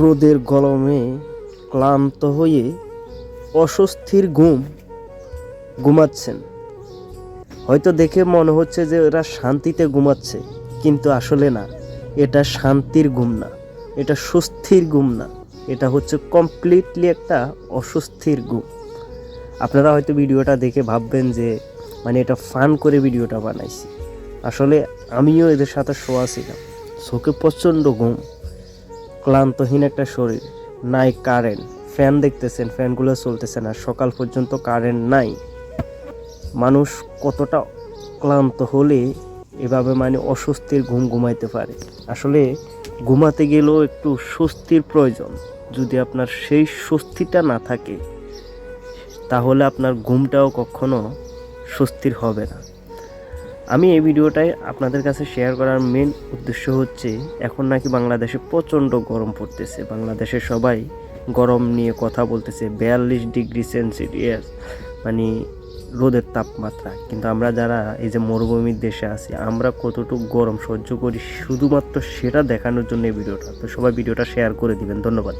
রোদের গরমে ক্লান্ত হয়ে অস্বস্তির ঘুম ঘুমাচ্ছেন। হয়তো দেখে মনে হচ্ছে যে এরা শান্তিতে ঘুমাচ্ছে, কিন্তু আসলে না। এটা শান্তির ঘুম না। এটা স্বস্তির ঘুম না। এটা হচ্ছে কমপ্লিটলি একটা অস্বস্তির ঘুম। আপনারা হয়তো ভিডিওটা দেখে ভাববেন যে মানে এটা ফান করে ভিডিওটা বানাইছি। আসলে আমিও এদের সাথে শোয়া ছিলাম। চোখে প্রচণ্ড ঘুম। ক্লান্তহীন একটা শরীর। নাই কারেন্ট। ফ্যান দেখতেছেন, ফ্যানগুলো চলতেছে না। সকাল পর্যন্ত কারেন্ট নাই। মানুষ কতটা ক্লান্ত হলে এভাবে মানে অস্বস্তির ঘুম ঘুমাইতে পারে। আসলে ঘুমাতে গেলেও একটু স্বস্তির প্রয়োজন। যদি আপনার সেই স্বস্তিটা না থাকে, তাহলে আপনার ঘুমটাও কখনো স্বস্তির হবে না। আমি এই ভিডিওটাই আপনাদের কাছে শেয়ার করার মেন উদ্দেশ্য হচ্ছে, এখন নাকি বাংলাদেশে প্রচণ্ড গরম পড়তেছে। বাংলাদেশে সবাই গরম নিয়ে কথা বলতেছে, বিয়াল্লিশ ডিগ্রি সেলসিয়াস মানে রোদের তাপমাত্রা। কিন্তু আমরা যারা এই যে মরুভূমির দেশে আছি, আমরা কতটুকু গরম সহ্য করি, শুধুমাত্র সেটা দেখানোর জন্য এই ভিডিওটা। তো সবাই ভিডিওটা শেয়ার করে দিবেন। ধন্যবাদ।